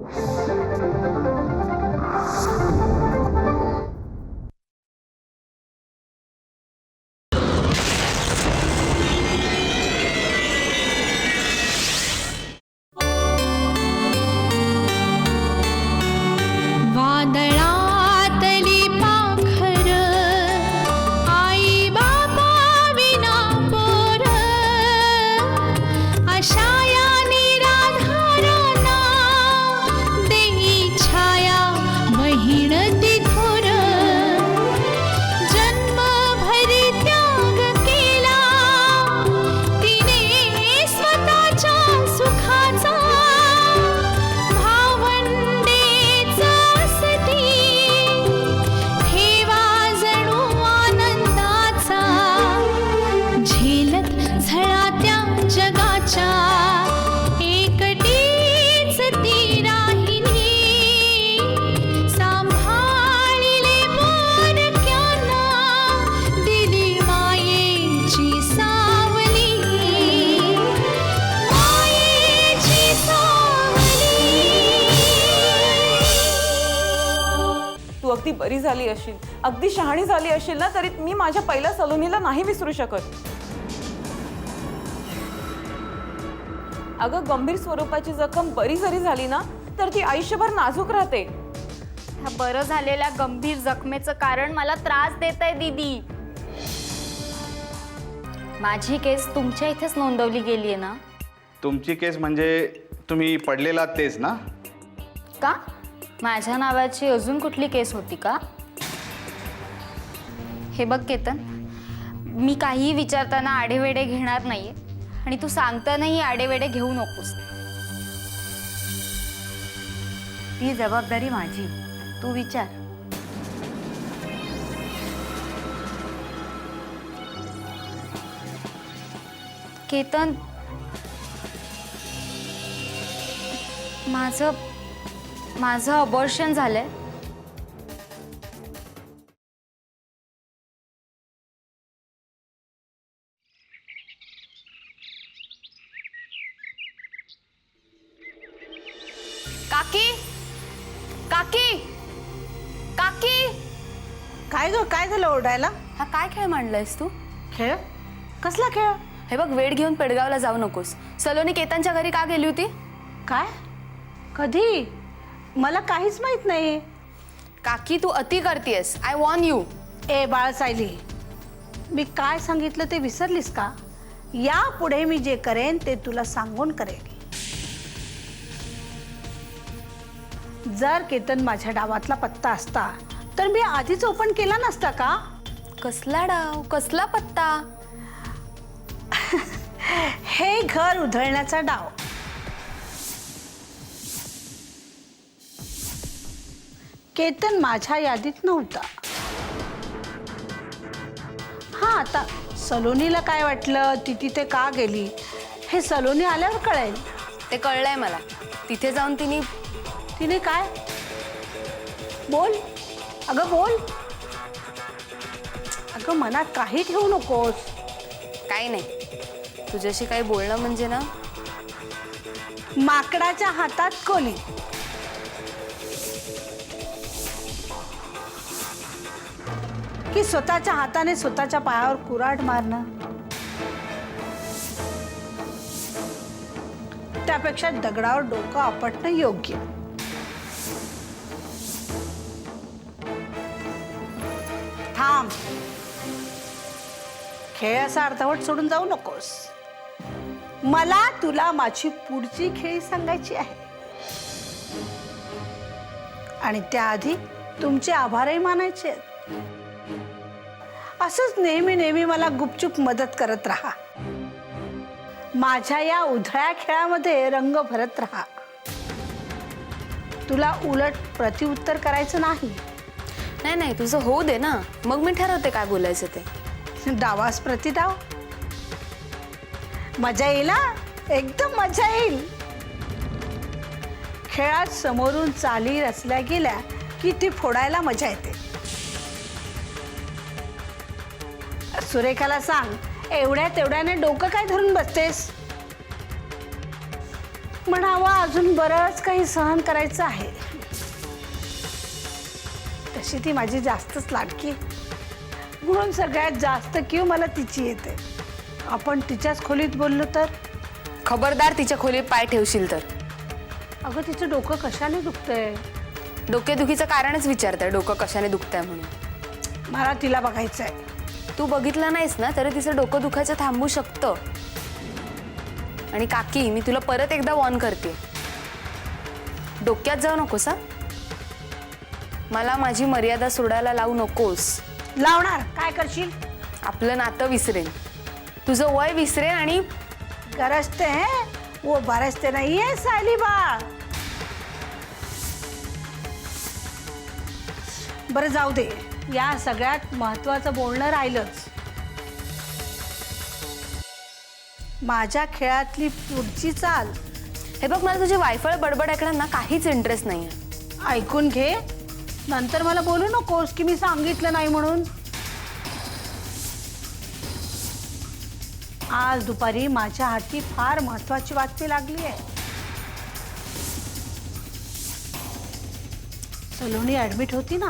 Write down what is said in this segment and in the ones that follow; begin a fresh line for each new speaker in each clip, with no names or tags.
Thank you. बरी झाली असशील अगदी शहाणी झाली असशील ना तरी मी माझ्या पहिल्या सलोनीला नाही विसरू शकत. अगं गंभीर स्वरूपाची जखम बरी जरी झाली ना तर ती आयुष्यभर नाजूक राहते.
ह्या बरं झालेल्या गंभीर जखमेचं कारण मला त्रास देत आहे दीदी. माझी केस तुमच्या इथेच नोंदवली गेली आहे ना?
तुमची केस म्हणजे तुम्ही पडलेला तेच ना?
का? माझ्या नावाची अजून कुठली केस होती का? हे बघ केतन मी काहीही विचारताना आडेवेडे घेणार नाहीये आणि तू सांगतानाही आडेवेडे घेऊ नकोस.
ती जबाबदारी माझी. तू विचार.
केतन माझं माझं अबॉर्शन झालंय. काकी? काकी? काकी?
काय ग काय झालं ओरडायला?
हा काय खेळ मांडलायस तू?
खेळ? कसला खेळ?
हे बघ वेळ घेऊन पेडगावला जाऊ नकोस. सलोनी केतनच्या घरी का गेली होती?
काय? कधी? मला काहीच माहीत नाही
काकी तू अति करतेस आय वॉन्ट यू
ए बाळ सायली मी काय सांगितलं ते विसरलीस का? यापुढे मी जे करेन ते तुला सांगून करेन. जर केतन माझ्या डावातला पत्ता असता तर मी आधीच ओपन केला नसता का?
कसला डाव? कसला पत्ता?
हे घर उधळण्याचा डाव. केतन माझ्या यादीत नव्हता. हा आता सलोनीला काय वाटलं? ती तिथे का गेली? हे सलोनी आल्यावर कळेल.
ते कळलंय मला. तिथे जाऊन तिने
तिने काय? बोल. अगं बोल. अगं मनात काही ठेवू नकोस.
काही नाही. तुझ्याशी काही बोलणं म्हणजे ना?
माकडाच्या हातात कोली की स्वतःच्या हाताने स्वतःच्या पायावर कुराट मारणं? त्यापेक्षा दगडावर डोकं आपटणं योग्य. थांब. खेळ असा अर्धवट सोडून जाऊ नकोस. मला तुला माझी पुढची खेळी सांगायची आहे. आणि त्याआधी तुमचे आभारही मानायचे आहेत. असंच नेहमी नेहमी मला गुपचूप मदत करत राहा. माझ्या या उधळ्या खेळामध्ये रंग भरत राहा. तुला उलट प्रतिउत्तर करायचं नाही.
नाही नाही तुझं होऊ दे ना. मग मी ठरवते काय बोलायचं ते.
डावास प्रतिडाव मजा येईल हा? एकदम मजा येईल. खेळात समोरून चाली रचल्या गेल्या की ती फोडायला मजा येते. सुरेखाला सांग एवढ्या तेवढ्याने डोकं काय धरून बसतेस? म्हणावा अजून बरंच काही सहन करायचं आहे. तशी ती माझी जास्तच लाडकी. म्हणून सगळ्यात जास्त क्यू मला तिची येते. आपण तिच्याच खोलीत बोललो तर?
खबरदार तिच्या खोलीत पाय ठेवशील तर.
अगं तिचं डोकं कशाने दुखतंय?
डोकेदुखीचं कारणच विचारतंय डोकं कशाने दुखतंय म्हणून.
मला तिला बघायचं आहे
तू बघितलं नाहीस ना तरी तिचं डोकं दुखायचं थांबू शकतं. आणि काकी मी तुला परत एकदा वॉर्न करते. डोक्यात जाऊ नकोस हा? मला माझी मर्यादा सोडायला लावू नकोस.
लावणार? काय करशील?
आपलं नातं विसरेन. तुझं वय विसरेन आणि
गरजते हैं? वो बरसते नहीं है साली बाळ. बरं जाऊ दे. या सगळ्यात महत्वाचं बोलणं राहिलंच. माझ्या खेळातली पुढची चाल.
हे बघ मला तुझी वायफळ बडबड ऐकण्यात ना काहीच इंटरेस्ट नाही आहे
ऐकून घे. नंतर मला बोलू नकोस की मी सांगितलं नाही म्हणून. आज दुपारी माझ्या हाती फार महत्वाची बातमी लागली आहे सलोनी ॲडमिट होती ना?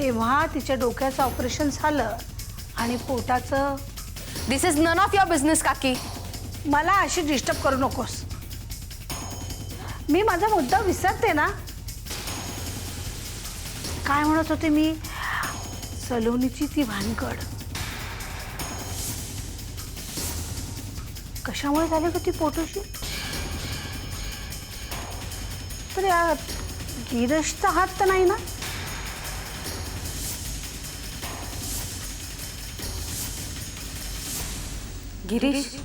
तेव्हा तिच्या डोक्याचं ऑपरेशन झालं आणि पोटाचं
this is none of your business काकी.
मला अशी डिस्टर्ब करू नकोस. मी माझा मुद्दा विसरते ना? काय म्हणत होते मी? सलोनीची ती भानगड. कशामुळे झाली का ती पोटोशी? तर या गिरशचा हात तर नाही ना?
गिरीश?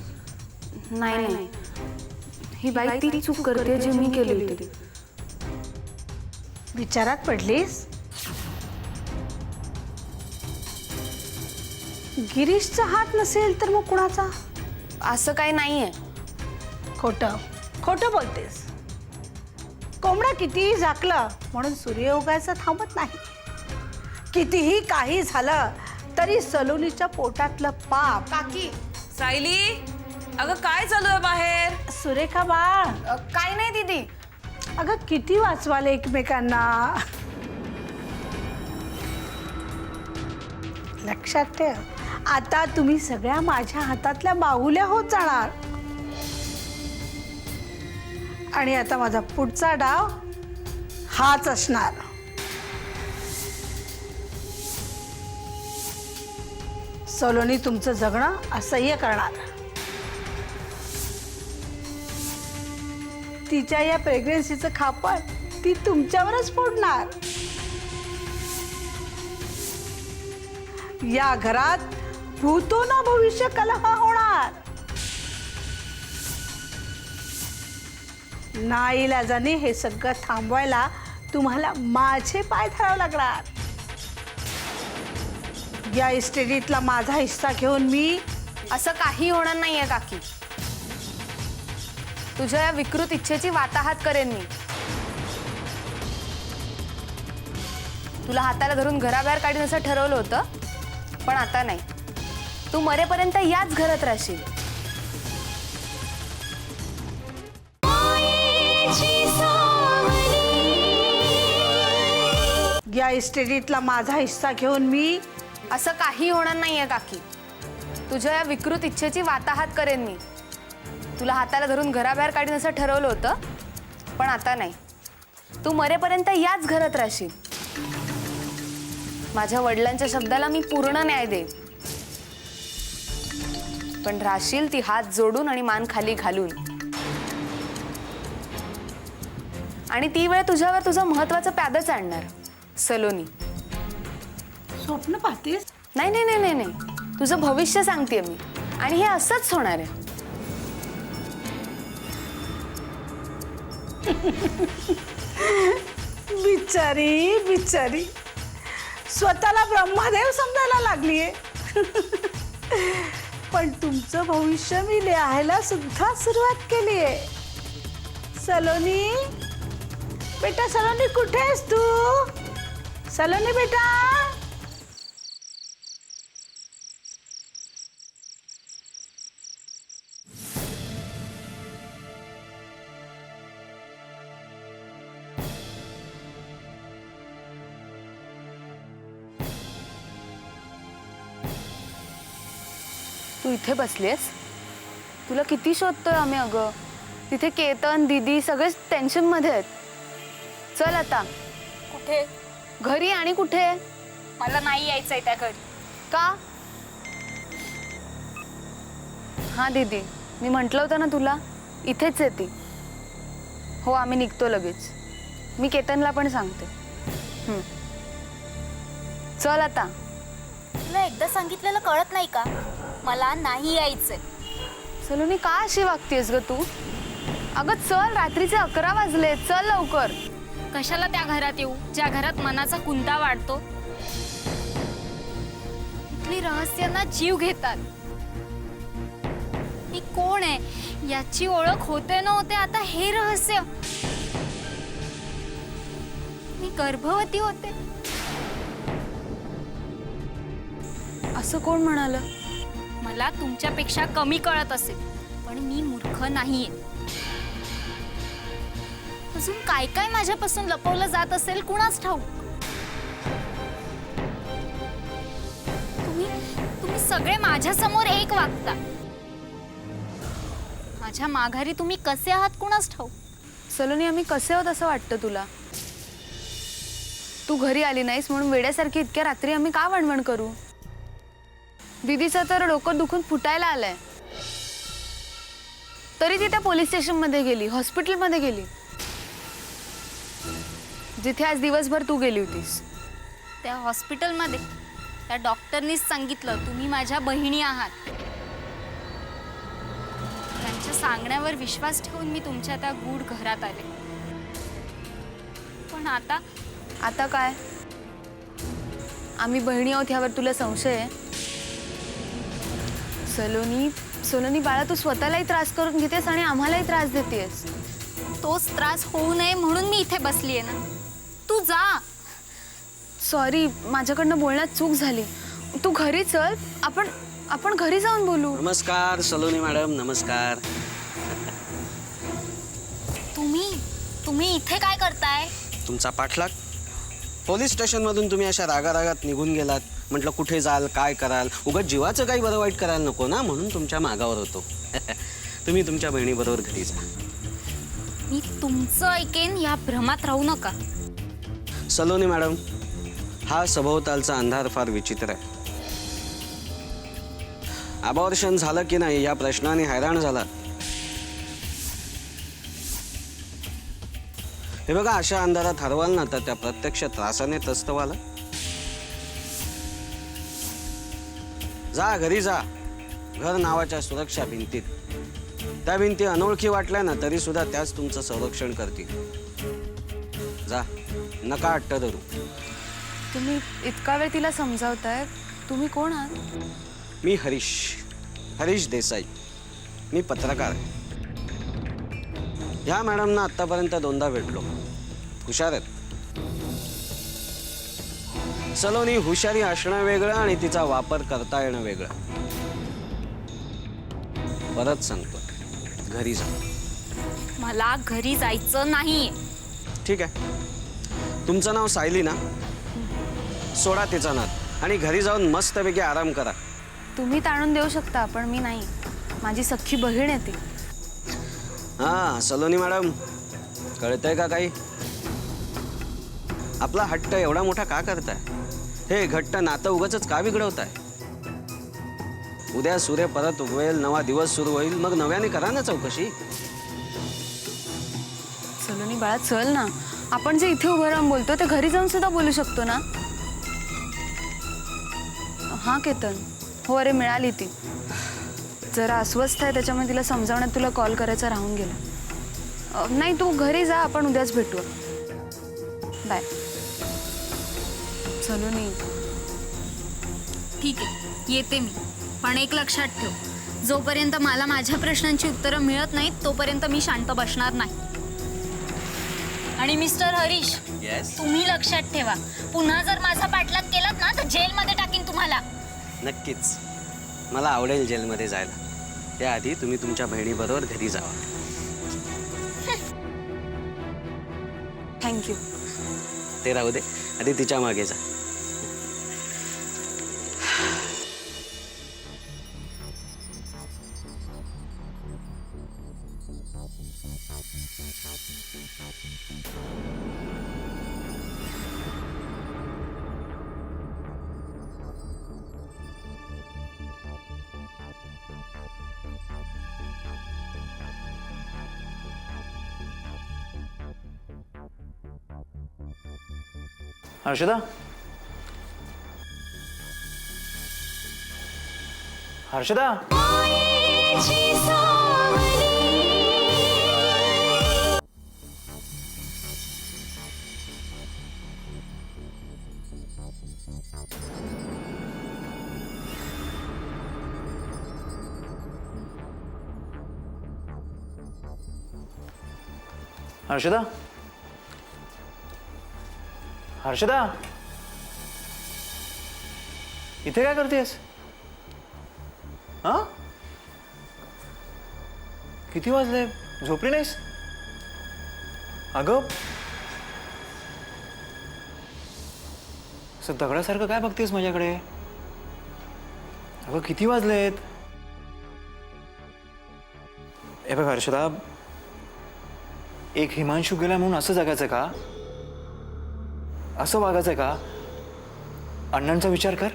नाही नाही. ही बाई ती चूक करते जी मी केली होती.
विचारात पडलीस? गिरीशचा हात नसेल तर मग कुणाचा?
असं काही नाहीये.
खोटं. खोटं बोलतेस. कोंबडा कितीही झाकलं म्हणून सूर्य उगायचं थांबत नाही. कितीही काही झालं तरी सलोनीच्या पोटातलं पाप
काकी सायली अगं काय चालू आहे बाहेर?
सुरेखा बाळ
काय नाही दीदी.
अगं किती वाचवाले एकमेकांना. लक्षात ठेव आता तुम्ही सगळ्या माझ्या हातातल्या बाहुल्या होत जाणार. आणि आता माझा पुढचा डाव हाच असणार. सलोनी तुमचं जगणं असह्य करणार. तिच्या या प्रेग्नन्सीचं खापर ती तुमच्यावरच फोडणार. या घरात भूतो ना भविष्य कलह होणार. नाईलाजाने हे सगळं थांबवायला तुम्हाला माझे पाय धरावे लागणार. या इस्टेडीतला माझा हिस्सा घेऊन मी
असं काही होणार नाहीये काकी. तुझ्या या विकृत इच्छेची वाताहात करेन मी. तुला हाताला धरून घराबाहेर काढीन असं ठरवलं होतं पण आता नाही. तू मरेपर्यंत याच घरात राहशील.
या इस्टेडीतला माझा हिस्सा घेऊन मी
असं काही होणार नाहीये काकी. तुझ्या या विकृत इच्छेची वाताहात करेन मी. तुला हाताला धरून घराबाहेर काढीन असं ठरवलं होतं पण आता नाही. तू मरेपर्यंत याच घरात राहशील. माझ्या वडिलांच्या शब्दाला मी पूर्ण न्याय देईन. पण राहशील ती हात जोडून आणि मान खाली घालून. आणि ती वेळ तुझ्यावर तुझं महत्वाचं प्यादच आणणार सलोनी.
स्वप्न पाहतेस?
नाही नाही नाही नाही नाही. तुझं भविष्य सांगते मी. आणि हे असंच होणार आहे.
बिचारी बिचारी. स्वतःला ब्रह्मदेव समजायला लागलीये. पण तुमचं भविष्य मी लिहायला सुद्धा सुरुवात केली आहे सलोनी बेटा सलोनी कुठे आहेस तू? सलोनी बेटा!
तू इथे बसलीस? तुला किती शोधतोय आम्ही अगं? तिथे केतन दीदी सगळेच टेन्शनमध्ये आहेत. चल आता.
कुठे?
घरी आणि कुठे?
मला नाही यायचंय त्या घरी.
का? हा दीदी मी म्हटलं होतं ना तुला इथेच आहे ती. हो आम्ही निघतो लगेच. मी केतनला पण सांगते. हं. चल आता.
तुला एकदा सांगितलेलं कळत नाही का? मला नाही यायचंय.
सलोनी का अशी वागतेस ग तू? अगं चल रात्रीचे अकरा वाजले चल लवकर.
कशाला त्या घरात येऊ? ज्या घरात मनाचा कुंता वाढतो. इथली रहस्यांना जीव घेतात. मी कोण आहे? याची ओळख होते नव्हते आता हे रहस्य. मी गर्भवती होते.
असं कोण म्हणाल?
मला तुमच्यापेक्षा कमी कळत असेल. पण मी मूर्ख नाहीये. अजून काय काय माझ्यापासून लपवलं जात असेल कुणाच ठाऊक? तुम्ही तुम्ही सगळे माझ्यासमोर एक वागता. माझ्या माघारी तुम्ही कसे आहात कुणाच ठाऊक?
सलोनी आम्ही कसे आहोत असं वाटतं तुला? तू घरी आली नाहीस म्हणून वेड्यासारखी इतक्या रात्री आम्ही का वणवण करू? दीदीचं तर डोकं दुखून फुटायला आलंय. तरी ती त्या पोलीस स्टेशनमध्ये गेली हॉस्पिटलमध्ये गेली. जिथे आज दिवसभर तू गेली होतीस.
त्या हॉस्पिटलमध्ये त्या डॉक्टरनीच सांगितलं तुम्ही माझ्या बहिणी आहात. त्यांच्या सांगण्यावर विश्वास ठेवून मी तुमच्या त्या गूढ घरात आले. पण आता
आता काय? आम्ही बहिणी आहोत ह्यावर तुला संशय आहे? सलोनी सलोनी बाळा तू स्वतःलाही त्रास करून घेतेस आणि आम्हालाही त्रास देतेस.
तोच त्रास होऊ नये म्हणून मी इथे बसलीये ना. तू जा.
सॉरी माझ्याकडनं बोलण्यात चूक झाली. तू घरी चल. आपण आपण घरी जाऊन बोलू.
नमस्कार सलोनी मॅडम नमस्कार.
तुम्ही तुम्ही इथे काय करताय?
तुमचा पाठलाग? पोलीस स्टेशनमधून तुम्ही अशा रागारागात निघून गेलात. म्हटलं कुठे जाल? काय कराल? उगाच जीवाचं काही बरं वाईट करायला नको ना म्हणून तुमच्या मागावर होतो. तुम्ही तुमच्या बहिणीबरोबर घरी जा.
मी तुमचं ऐकेन या भ्रमात राहू नका.
सलोनी मॅडम हा सभोवतालचा अंधार फार विचित्र आहे. अबॉर्शन झालं की नाही या प्रश्नाने हैराण झाला. हे बघा अशा अंधारात हरवाल ना तर त्या प्रत्यक्ष त्रासाने त्रस्त व्हाल जा घरी जा. घर नावाच्या सुरक्षा भिंतीत. त्या भिंती अनोळखी वाटल्या ना तरी सुद्धा त्याच तुमचं संरक्षण करतील. जा नका अट्ट धरू.
तुम्ही इतका वेळ तिला समजावताय? तुम्ही कोण आहात?
मी हरीश. हरीश देसाई. मी पत्रकार ह्या मॅडमना आत्तापर्यंत दोनदा भेटलो. हुशार आहेत. सलोनी हुशारी असणं वेगळं आणि तिचा वापर करता येणं वेगळं. परत सांगतो. घरी जा.
मला घरी जायचं नाहीये
ठीक आहे. तुमचं नाव सायली ना? सोडा तिचा नाद आणि घरी जाऊन मस्तपैकी आराम करा.
तुम्ही ताणून देऊ शकता पण मी नाही. माझी सख्खी बहीण आहे ती.
हा सलोनी मॅडम. कळतंय का काही? आपला हट्ट एवढा मोठा का करताय? हे घट्ट नातं उगच का बिघडवताय? उद्या सूर्य परत उगवेल नवा दिवस सुरू होईल मग नव्याने करा ना चौकशी.
सलोनी बाळा चल ना. आपण जे इथे उभं राहून बोलतो ते घरी जाऊन सुद्धा बोलू शकतो ना? हां केतन. हो अरे मिळाली ती. जरा अस्वस्थ आहे त्याच्यामुळे तिला समजावण्यात तुला कॉल करायचा राहून गेला. नाही तू घरी जा आपण उद्याच भेटू बाय सलोनी
ठीक आहे येते मी. पण एक लक्षात ठेव जोपर्यंत मला माझ्या प्रश्नांची उत्तरं मिळत नाहीत तोपर्यंत मी शांत बसणार नाही. आणि मिस्टर हरीश तुम्ही लक्षात ठेवा पुन्हा जर माझा पाठलाग केलात ना तर जेलमध्ये टाकीन तुम्हाला.
नक्कीच. मला आवडेल जेलमध्ये जायला. त्याआधी तुम्ही तुमच्या बहिणीबरोबर घरी जावा.
थँक्यू
ते राहू दे. आधी तिच्यामागे जा.
हर्षदा हर्षदा
मायेची सावली
हर्षदा इथे काय करतेस? हा? किती वाजले? झोपली नाहीस? अगं असं दगडासारखं काय बघतेस माझ्याकडे? अगं किती वाजलेत? हे बघ हर्षदा एक हिमांशू गेला म्हणून असं जगायचं का? असं वागायचं का? अण्णांचा विचार कर.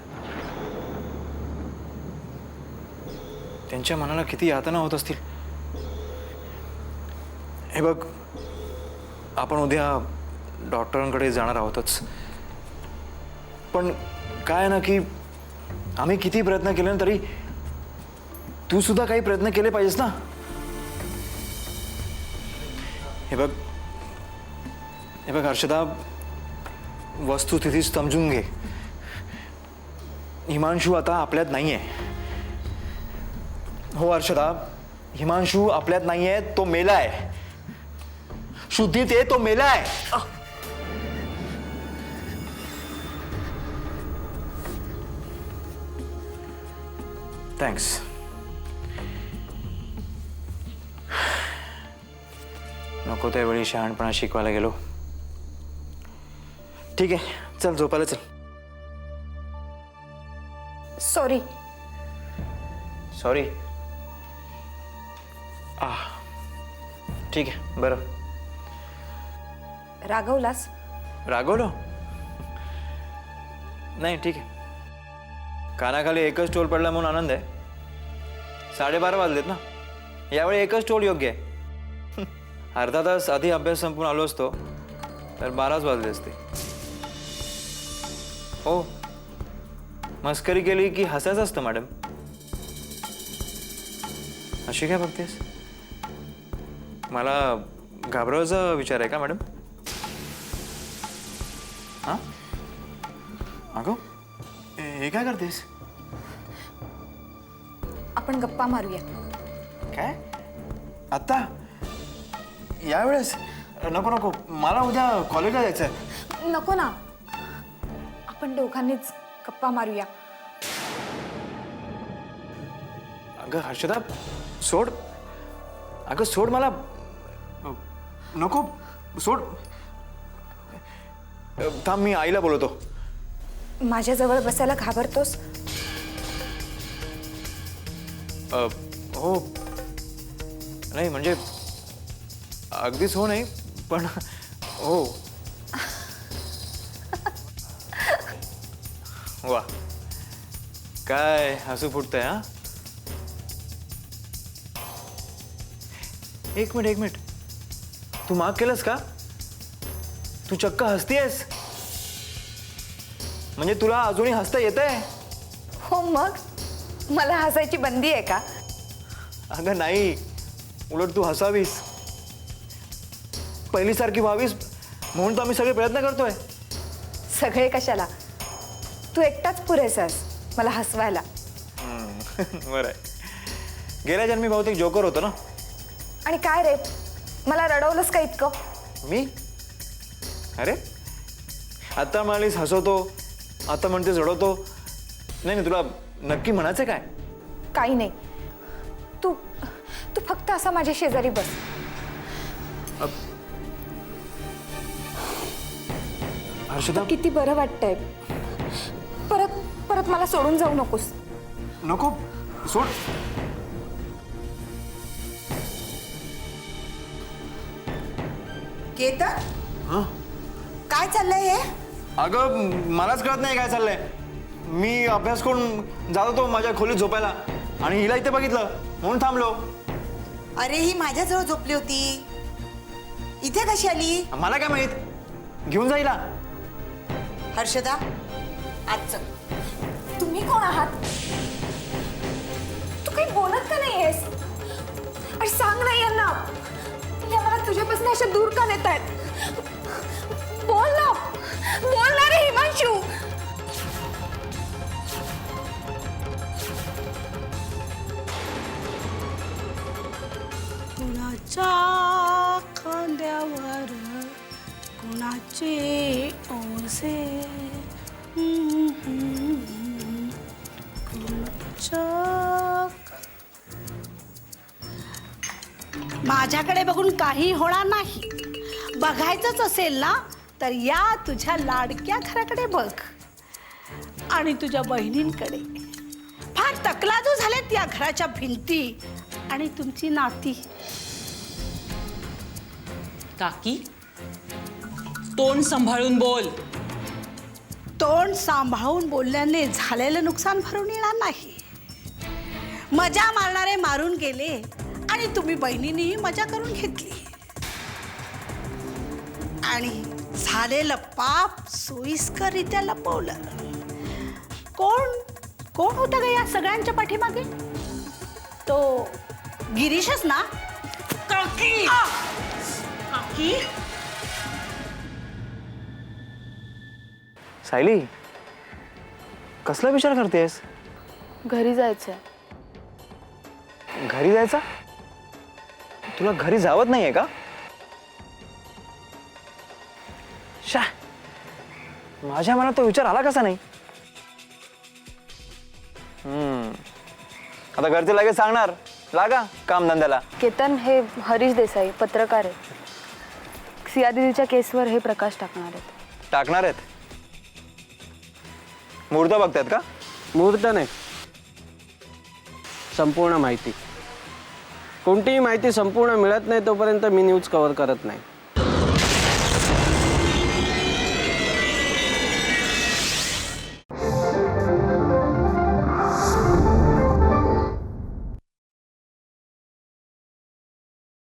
त्यांच्या मनाला किती यातना होत असतील. हे बघ आपण उद्या डॉक्टरांकडे जाणार आहोतच. पण काय आहे ना की आम्ही किती प्रयत्न केले ना तरी तू सुद्धा काही प्रयत्न केले पाहिजेस ना. हे बघ हे बघ हर्षदा वस्तुस्थिती समजून घे. हिमांशू आता आपल्यात नाही आहे हो हर्षदा हिमांशू आपल्यात नाही आहे तो मेला आहे. शुद्धीत आहे तो मेला आहे. थँक्स नको त्यावेळी शहाणपणा शिकवायला गेलो. ठीक आहे. चल झोपायला चल.
सॉरी
सॉरी आ. ठीक आहे बरं.
रागवलास?
रागवलो? नाही ठीक आहे. कानाखाली एकच टोल पडला म्हणून आनंद आहे. साडेबारा वाजलेत ना? यावेळी एकच टोल योग्य आहे. अर्धा तास आधी अभ्यास संपून आलो असतो तर बाराच वाजले असते. हो. मस्करी केली की हसायचं असतं मॅडम. अशी काय बघतेस? मला घाबरवायचा विचार आहे का मॅडम? हा? अगो हे काय करतेस?
आपण गप्पा मारूया.
काय? आत्ता? यावेळेस? नको नको. मला उद्या कॉलेजला जायचं आहे
नको ना. आपण दोघांनीच गप्पा मारूया.
अगं हर्षदा सोड. अगं सोड मला. नको सोड. थांब मी आईला बोलवतो.
माझ्याजवळ बसायला घाबरतोस?
अ, हो. नाही म्हणजे अगदीच हो नाही पण हो. वा. काय हसू फुटतंय हा? एक मिनिट एक मिनिट. तू माग केलंस का? तू चक्क हसतीयस. म्हणजे तुला अजूनही हसता येतंय?
हो मग? मला हसायची बंदी आहे का?
अगं नाही. उलट तू हसावीस. पहिलीसारखी व्हावीस म्हणून तर आम्ही सगळे प्रयत्न करतोय.
सगळे कशाला? तू एकटाच पुरेसास मला हसवायला.
बरं. आहे गेल्या जन्मी बहुतेक जोकर होतो ना?
आणि काय रे? मला रडवलंस का इतकं?
मी? अरे? आता म्हणालीस हसवतो आता म्हणतेस रडवतो. नाही नाही तुला नक्की म्हणायचं काय?
काही नाही. तू तू फक्त असा माझ्या शेजारी बस.
हर्षदा?
किती बरं वाटतंय. परत मला सोडून जाऊ नकोस.
नको सोड.
केतन?
हां?
काय चाललंय हे?
अगं मलाच कळत नाही काय चाललंय. मी अभ्यास करून जात होतो माझ्या खोलीत झोपायला. आणि हिला इथे बघितलं म्हणून थांबलो.
अरे ही माझ्याजवळ झोपली होती. इथे कशी आली?
मला काय माहीत? घेऊन जाईला
हर्षदा आज चल
तुम्ही कोण आहात? तू काही बोलत का नाहीयेस अरे सांग ना यांना. या मला तुझ्यापासून अशा दूर का नेत आहेत बोल ना. बोल ना रे हिमांशू
काही होणार नाही. बघायचंच असेल ना तर या तुझ्या लाडक्या घराकडे बघ. आणि तुझ्या बहिणींकडे. फार तकलादू झाल्यात या घराच्या भिंती आणि तुमची नाती.
काकी तोंड सांभाळून बोल.
तोंड सांभाळून बोलल्याने झालेलं नुकसान भरून येणार नाही. मजा मारणारे मारून गेले आणि तुम्ही बहिणींनीही मजा करून घेतली. आणि झालेलं पाप सोयीस्कररित्या लपवलं. कोण कोण होतं ग या सगळ्यांच्या पाठीमागे? तो गिरीशच ना? काकी! काकी?
सायली कसला विचार करतेस?
घरी जायचंय.
घरी जायचा? तुला घरी जावत नाहीये का? शा माझ्या मनात तो विचार आला कसा नाही? हम्म. आता घरचे लगेच सांगणार. लागा कामधंद्याला
केतन हे हरीश देसाई पत्रकार आहेत. सिया दिदीच्या केसवर हे प्रकाश टाकणार आहेत.
टाकणार आहेत? मुहूर्त बघतायत का?
मुहूर्त नाही. संपूर्ण माहिती. कोणतीही माहिती संपूर्ण मिळत नाही तोपर्यंत मी न्यूज कव्हर करत नाही.